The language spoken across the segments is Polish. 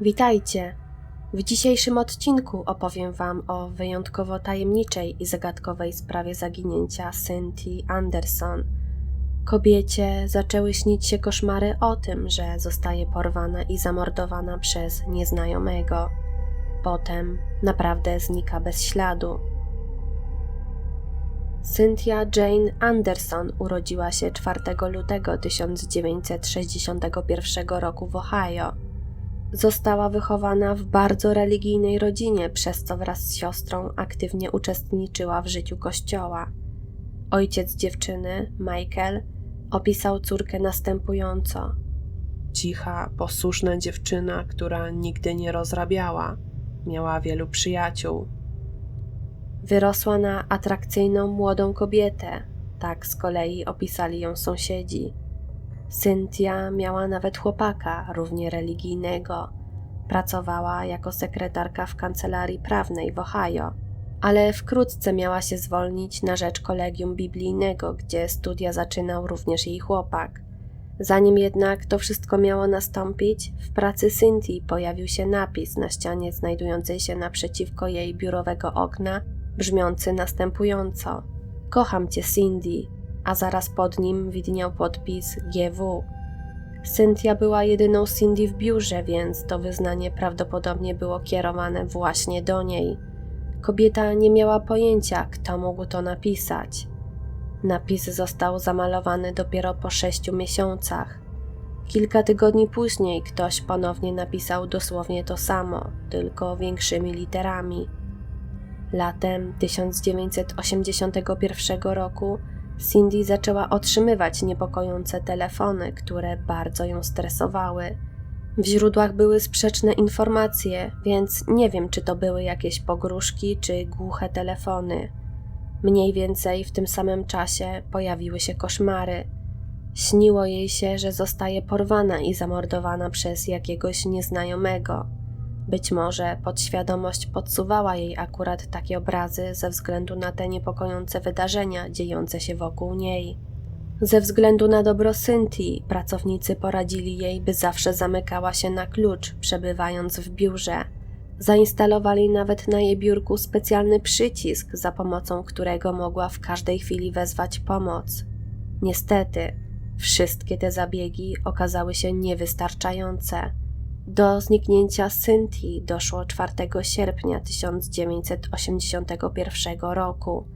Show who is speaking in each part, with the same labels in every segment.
Speaker 1: Witajcie! W dzisiejszym odcinku opowiem Wam o wyjątkowo tajemniczej i zagadkowej sprawie zaginięcia Cynthia Anderson. Kobiecie zaczęły śnić się koszmary o tym, że zostaje porwana i zamordowana przez nieznajomego. Potem naprawdę znika bez śladu. Cynthia Jane Anderson urodziła się 4 lutego 1961 roku w Ohio. Została wychowana w bardzo religijnej rodzinie, przez co wraz z siostrą aktywnie uczestniczyła w życiu kościoła. Ojciec dziewczyny, Michael, opisał córkę następująco.
Speaker 2: Cicha, posłuszna dziewczyna, która nigdy nie rozrabiała. Miała wielu przyjaciół.
Speaker 1: Wyrosła na atrakcyjną młodą kobietę, tak z kolei opisali ją sąsiedzi. Cynthia miała nawet chłopaka, równie religijnego. Pracowała jako sekretarka w kancelarii prawnej w Ohio, ale wkrótce miała się zwolnić na rzecz kolegium biblijnego, gdzie studia zaczynał również jej chłopak. Zanim jednak to wszystko miało nastąpić, w pracy Cynthii pojawił się napis na ścianie znajdującej się naprzeciwko jej biurowego okna, brzmiący następująco: Kocham cię, Cindy, a zaraz pod nim widniał podpis GW. Cynthia była jedyną Cindy w biurze, więc to wyznanie prawdopodobnie było kierowane właśnie do niej. Kobieta nie miała pojęcia, kto mógł to napisać. Napis został zamalowany dopiero po sześciu miesiącach. Kilka tygodni później ktoś ponownie napisał dosłownie to samo, tylko większymi literami. Latem 1981 roku Cindy zaczęła otrzymywać niepokojące telefony, które bardzo ją stresowały. W źródłach były sprzeczne informacje, więc nie wiem, czy to były jakieś pogróżki, czy głuche telefony. Mniej więcej w tym samym czasie pojawiły się koszmary. Śniło jej się, że zostaje porwana i zamordowana przez jakiegoś nieznajomego. Być może podświadomość podsuwała jej akurat takie obrazy ze względu na te niepokojące wydarzenia dziejące się wokół niej. Ze względu na dobro Cynthii, pracownicy poradzili jej, by zawsze zamykała się na klucz, przebywając w biurze. Zainstalowali nawet na jej biurku specjalny przycisk, za pomocą którego mogła w każdej chwili wezwać pomoc. Niestety, wszystkie te zabiegi okazały się niewystarczające. Do zniknięcia Cynthii doszło 4 sierpnia 1981 roku.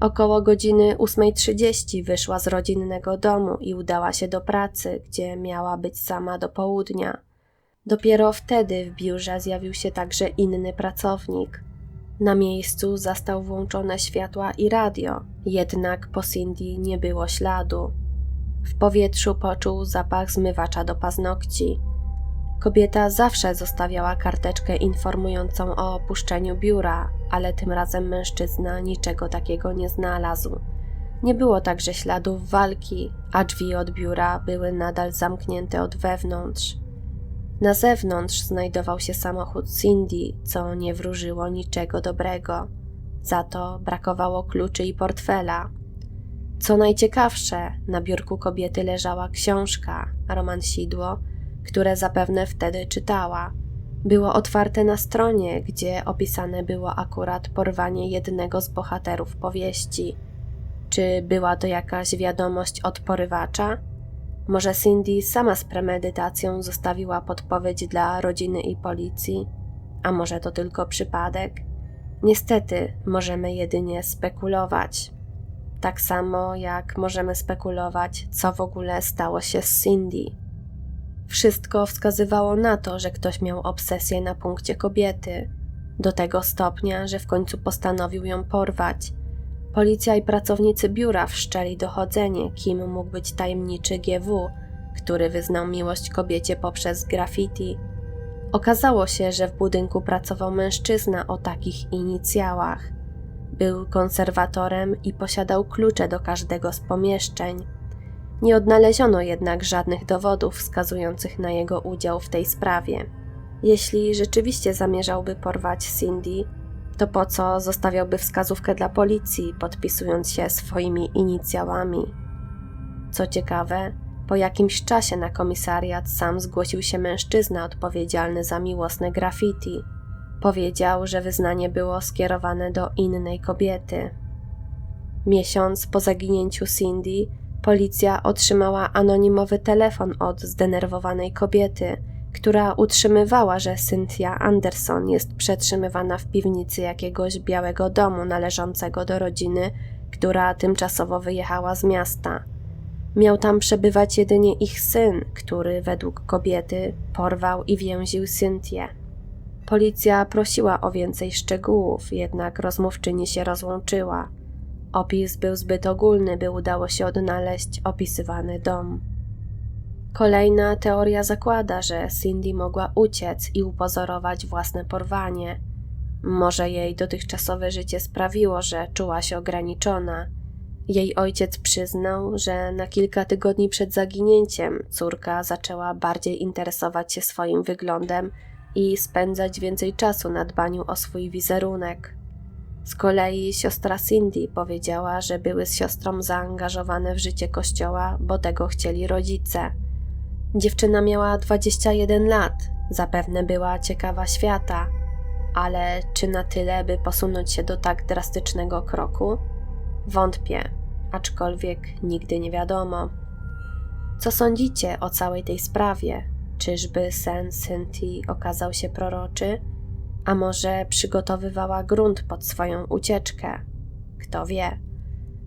Speaker 1: Około godziny 8.30 wyszła z rodzinnego domu i udała się do pracy, gdzie miała być sama do południa. Dopiero wtedy w biurze zjawił się także inny pracownik. Na miejscu zastał włączone światła i radio, jednak po Cindy nie było śladu. W powietrzu poczuł zapach zmywacza do paznokci. Kobieta zawsze zostawiała karteczkę informującą o opuszczeniu biura, ale tym razem mężczyzna niczego takiego nie znalazł. Nie było także śladów walki, a drzwi od biura były nadal zamknięte od wewnątrz. Na zewnątrz znajdował się samochód Cindy, co nie wróżyło niczego dobrego. Za to brakowało kluczy i portfela. Co najciekawsze, na biurku kobiety leżała książka, Roman Sidło, które zapewne wtedy czytała. Było otwarte na stronie, gdzie opisane było akurat porwanie jednego z bohaterów powieści. Czy była to jakaś wiadomość od porywacza? Może Cindy sama z premedytacją zostawiła podpowiedź dla rodziny i policji? A może to tylko przypadek? Niestety, możemy jedynie spekulować. Tak samo jak możemy spekulować, co w ogóle stało się z Cindy. Wszystko wskazywało na to, że ktoś miał obsesję na punkcie kobiety, do tego stopnia, że w końcu postanowił ją porwać. Policja i pracownicy biura wszczęli dochodzenie, kim mógł być tajemniczy GW, który wyznał miłość kobiecie poprzez graffiti. Okazało się, że w budynku pracował mężczyzna o takich inicjałach. Był konserwatorem i posiadał klucze do każdego z pomieszczeń. Nie odnaleziono jednak żadnych dowodów wskazujących na jego udział w tej sprawie. Jeśli rzeczywiście zamierzałby porwać Cindy, to po co zostawiałby wskazówkę dla policji, podpisując się swoimi inicjałami? Co ciekawe, Po jakimś czasie na komisariat sam zgłosił się mężczyzna odpowiedzialny za miłosne graffiti. Powiedział, że wyznanie było skierowane do innej kobiety. Miesiąc po zaginięciu Cindy, policja otrzymała anonimowy telefon od zdenerwowanej kobiety, która utrzymywała, że Cynthia Anderson jest przetrzymywana w piwnicy jakiegoś białego domu należącego do rodziny, która tymczasowo wyjechała z miasta. Miał tam przebywać jedynie ich syn, który według kobiety porwał i więził Cynthię. Policja prosiła o więcej szczegółów, jednak rozmówczyni się rozłączyła. Opis był zbyt ogólny, by udało się odnaleźć opisywany dom. Kolejna teoria zakłada, że Cindy mogła uciec i upozorować własne porwanie. Może jej dotychczasowe życie sprawiło, że czuła się ograniczona. Jej ojciec przyznał, że na kilka tygodni przed zaginięciem córka zaczęła bardziej interesować się swoim wyglądem i spędzać więcej czasu na dbaniu o swój wizerunek. Z kolei siostra Cindy powiedziała, że były z siostrą zaangażowane w życie kościoła, bo tego chcieli rodzice. Dziewczyna miała 21 lat, zapewne była ciekawa świata, ale czy na tyle, by posunąć się do tak drastycznego kroku? Wątpię, aczkolwiek nigdy nie wiadomo. Co sądzicie o całej tej sprawie? Czyżby sen Cynthii okazał się proroczy? A może przygotowywała grunt pod swoją ucieczkę? Kto wie?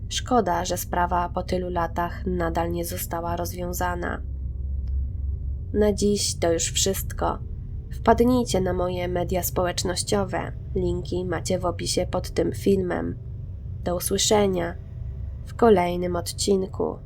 Speaker 1: Szkoda, że sprawa po tylu latach nadal nie została rozwiązana. Na dziś to już wszystko. Wpadnijcie na moje media społecznościowe. Linki macie w opisie pod tym filmem. Do usłyszenia w kolejnym odcinku.